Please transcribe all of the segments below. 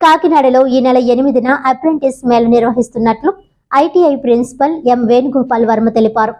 కాకినాడలో ఈ నెల ఎనిమిదిన అప్రెంటిస్ మేళ నిర్వహిస్తున్నట్లు ITI principal M Venugopal Varma తెలిపారు.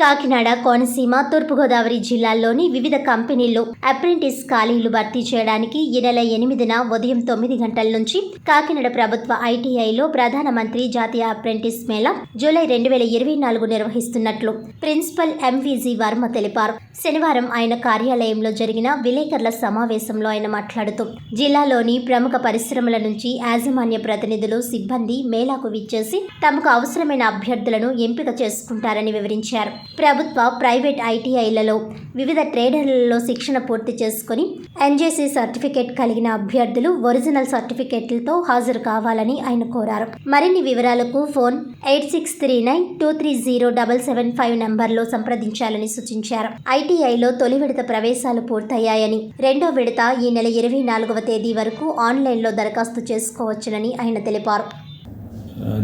కాకినాడ కోనసీమ తూర్పుగోదావరి జిల్లాల్లోని వివిధ కంపెనీల్లో అప్రెంటిస్ ఖాళీలు భర్తీ చేయడానికి ఈ నెల ఎనిమిదిన ఉదయం తొమ్మిది గంటల నుంచి కాకినాడ ప్రభుత్వ ఐటీఐలో ప్రధానమంత్రి జాతీయ అప్రెంటిస్ మేళా జూలై రెండు వేల ఇరవై నాలుగు నిర్వహిస్తున్నట్లు ప్రిన్సిపల్ ఎంవిజి వర్మ తెలిపారు. శనివారం ఆయన కార్యాలయంలో జరిగిన విలేకరుల సమావేశంలో ఆయన మాట్లాడుతూ జిల్లాలోని ప్రముఖ పరిశ్రమల నుంచి యాజమాన్య ప్రతినిధులు సిబ్బంది మేళాకు విచ్చేసి తమకు అవసరమైన అభ్యర్థులను ఎంపిక చేసుకుంటారని వివరించారు. ప్రభుత్వ ప్రైవేట్ ఐటీఐలలో వివిధ ట్రేడర్లలో శిక్షణ పూర్తి చేసుకుని ఎన్జేసీ సర్టిఫికేట్ కలిగిన అభ్యర్థులు ఒరిజినల్ సర్టిఫికేట్లతో హాజరు కావాలని ఆయన కోరారు. మరిన్ని వివరాలకు phone eight six three nine two three zero double seven five నంబర్లో సంప్రదించాలని సూచించారు. ఐటీఐలో తొలి విడత ప్రవేశాలు పూర్తయ్యాయని రెండో విడత ఈ నెల ఇరవై నాలుగవ తేదీ వరకు ఆన్లైన్లో దరఖాస్తు చేసుకోవచ్చునని ఆయన తెలిపారు.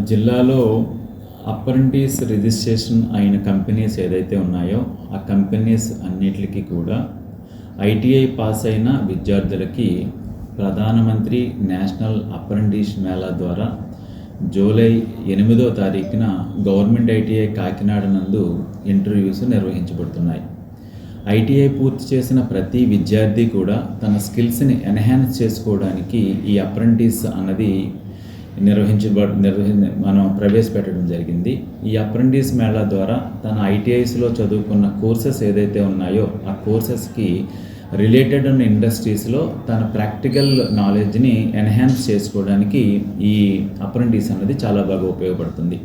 జిల్లాలో అప్రెంటిస్ రిజిస్ట్రేషన్ అయిన కంపెనీస్ ఏదైతే ఉన్నాయో ఆ కంపెనీస్ అన్నిటికీ కూడా ఐటీఐ పాస్ అయిన విద్యార్థులకి ప్రధానమంత్రి నేషనల్ అప్రెంటిస్ మేళా ద్వారా జూలై ఎనిమిదో తారీఖున గవర్నమెంట్ ఐటీఐ కాకినాడ నందు ఇంటర్వ్యూస్ నిర్వహించబడుతున్నాయి. ఐటీఐ పూర్తి చేసిన ప్రతి విద్యార్థి కూడా తన స్కిల్స్ని ఎన్హాన్స్ చేసుకోవడానికి ఈ అప్రెంటిస్ అన్నది నిర్వహించబ నిర్వహి మనం ప్రవేశపెట్టడం జరిగింది. ఈ అప్రెంటిస్ మేళా ద్వారా తన ఐటీఐస్లో చదువుకున్న కోర్సెస్ ఏదైతే ఉన్నాయో ఆ కోర్సెస్కి రిలేటెడ్ ఉన్న ఇండస్ట్రీస్లో తన ప్రాక్టికల్ నాలెడ్జ్ని ఎన్హాన్స్ చేసుకోవడానికి ఈ అప్రెంటిస్ అనేది చాలా బాగా ఉపయోగపడుతుంది.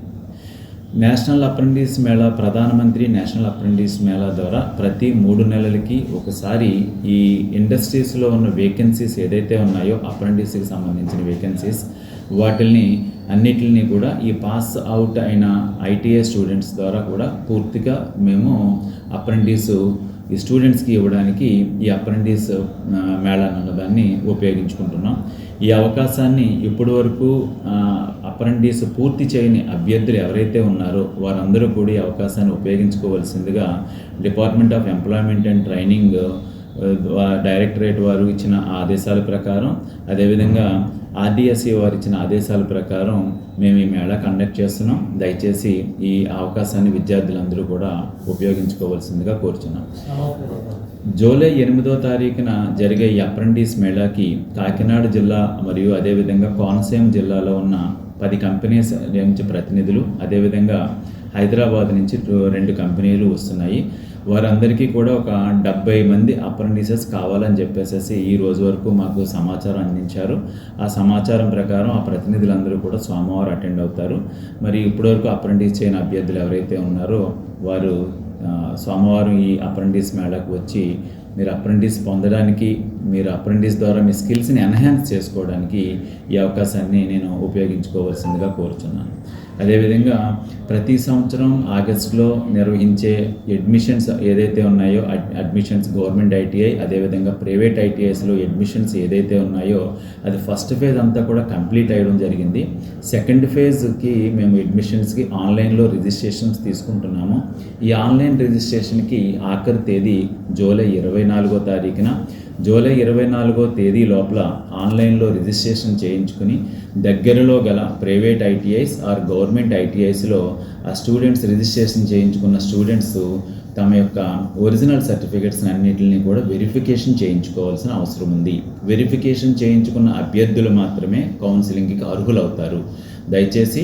నేషనల్ అప్రెంటిస్ మేళా ప్రధానమంత్రి నేషనల్ అప్రెంటిస్ మేళా ద్వారా ప్రతి మూడు నెలలకి ఒకసారి ఈ ఇండస్ట్రీస్లో ఉన్న వేకెన్సీస్ ఏదైతే ఉన్నాయో అప్రెంటిస్కి సంబంధించిన వేకెన్సీస్ వాటిల్ని అన్నిటిని కూడా ఈ పాస్ అవుట్ అయిన ఐటీఐ స్టూడెంట్స్ ద్వారా కూడా పూర్తిగా మేము అప్రెంటిస్ ఈ స్టూడెంట్స్కి ఇవ్వడానికి ఈ అప్రెంటిస్ మేళా అన్నదాన్ని ఉపయోగించుకుంటున్నాం. ఈ అవకాశాన్ని ఇప్పటి వరకు అప్రెంటిస్ పూర్తి చేయని అభ్యర్థులు ఎవరైతే ఉన్నారో వారందరూ కూడా ఈ అవకాశాన్ని ఉపయోగించుకోవాల్సిందిగా department of employment and training directorate వారు ఇచ్చిన ఆదేశాల ప్రకారం అదేవిధంగా ఆర్డిఎస్సి వారు ఇచ్చిన ఆదేశాల ప్రకారం మేము ఈ మేళా కండక్ట్ చేస్తున్నాం. దయచేసి ఈ అవకాశాన్ని విద్యార్థులందరూ కూడా ఉపయోగించుకోవాల్సిందిగా కోరుచున్నాం. జూలై ఎనిమిదో తారీఖున జరిగే ఈ అప్రెంటిస్ మేళాకి కాకినాడ జిల్లా మరియు అదేవిధంగా కోనసీమ జిల్లాలో ఉన్న పది కంపెనీస్ నుంచి ప్రతినిధులు అదేవిధంగా హైదరాబాద్ నుంచి రెండు కంపెనీలు వస్తున్నాయి. వారందరికీ కూడా ఒక డెబ్బై మంది అప్రెంటిసెస్ కావాలని చెప్పేసి ఈ రోజు వరకు మాకు సమాచారం అందించారు. ఆ సమాచారం ప్రకారం ఆ ప్రతినిధులందరూ కూడా సోమవారం అటెండ్ అవుతారు. మరి ఇప్పటివరకు అప్రెంటిస్ చేయని అభ్యర్థులు ఎవరైతే ఉన్నారో వారు సోమవారం ఈ అప్రెంటిస్ మేళకు వచ్చి మీరు అప్రెంటిస్ పొందడానికి మీరు అప్రెంటిస్ ద్వారా మీ స్కిల్స్ని ఎన్హాన్స్ చేసుకోవడానికి ఈ అవకాశాన్ని నేను ఉపయోగించుకోవాల్సిందిగా కోరుచున్నాను. అదేవిధంగా ప్రతి సంవత్సరం ఆగస్టులో నిర్వహించే అడ్మిషన్స్ ఏదైతే ఉన్నాయో అడ్మిషన్స్ గవర్నమెంట్ ఐటీఐ అదేవిధంగా ప్రైవేట్ ఐటీఐస్లో అడ్మిషన్స్ ఏదైతే ఉన్నాయో అది ఫస్ట్ ఫేజ్ అంతా కూడా కంప్లీట్ అయ్యడం జరిగింది. సెకండ్ ఫేజ్కి మేము అడ్మిషన్స్కి ఆన్లైన్లో రిజిస్ట్రేషన్స్ తీసుకుంటున్నాము. ఈ ఆన్లైన్ రిజిస్ట్రేషన్కి ఆఖరి తేదీ జూలై ఇరవై నాలుగో తారీఖున. జూలై ఇరవై నాలుగో తేదీ లోపల ఆన్లైన్లో రిజిస్ట్రేషన్ చేయించుకుని దగ్గరలో గల ప్రైవేట్ ఐటీఐస్ ఆర్ గవర్నమెంట్ ఐటీఐస్లో ఆ స్టూడెంట్స్ రిజిస్ట్రేషన్ చేయించుకున్న స్టూడెంట్స్ తమ యొక్క ఒరిజినల్ సర్టిఫికెట్స్ అన్నింటిని కూడా వెరిఫికేషన్ చేయించుకోవాల్సిన అవసరం ఉంది. వెరిఫికేషన్ చేయించుకున్న అభ్యర్థులు మాత్రమే కౌన్సిలింగ్కి అర్హులవుతారు. దయచేసి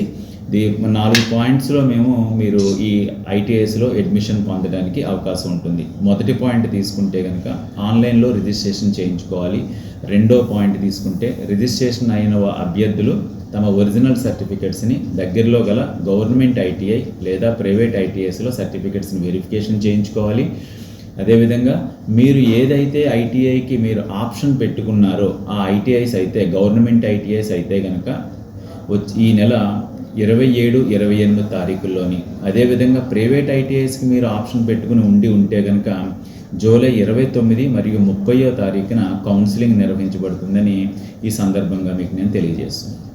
ది నాలుగు పాయింట్స్లో మేము మీరు ఈ ఐటీఐస్లో అడ్మిషన్ పొందడానికి అవకాశం ఉంటుంది. మొదటి పాయింట్ తీసుకుంటే కనుక ఆన్లైన్లో రిజిస్ట్రేషన్ చేయించుకోవాలి. రెండో పాయింట్ తీసుకుంటే రిజిస్ట్రేషన్ అయిన అభ్యర్థులు తమ ఒరిజినల్ సర్టిఫికెట్స్ని దగ్గరలో గల గవర్నమెంట్ ఐటీఐ లేదా ప్రైవేట్ ఐటీఐస్లో సర్టిఫికెట్స్ని వెరిఫికేషన్ చేయించుకోవాలి. అదేవిధంగా మీరు ఏదైతే ఐటీఐకి మీరు ఆప్షన్ పెట్టుకున్నారో ఆ ఐటీఐస్ అయితే గవర్నమెంట్ ఐటీఐస్ అయితే కనుక వచ్చి ఈ నెల ఇరవై ఏడు ఇరవై ఎనిమిది తారీఖుల్లోని. అదేవిధంగా ప్రైవేట్ ఐటీఐస్కి మీరు ఆప్షన్ పెట్టుకుని ఉండి ఉంటే కనుక జూలై ఇరవై తొమ్మిది మరియు ముప్పయో తారీఖున కౌన్సిలింగ్ నిర్వహించబడుతుందని ఈ సందర్భంగా మీకు నేను తెలియజేస్తున్నాను.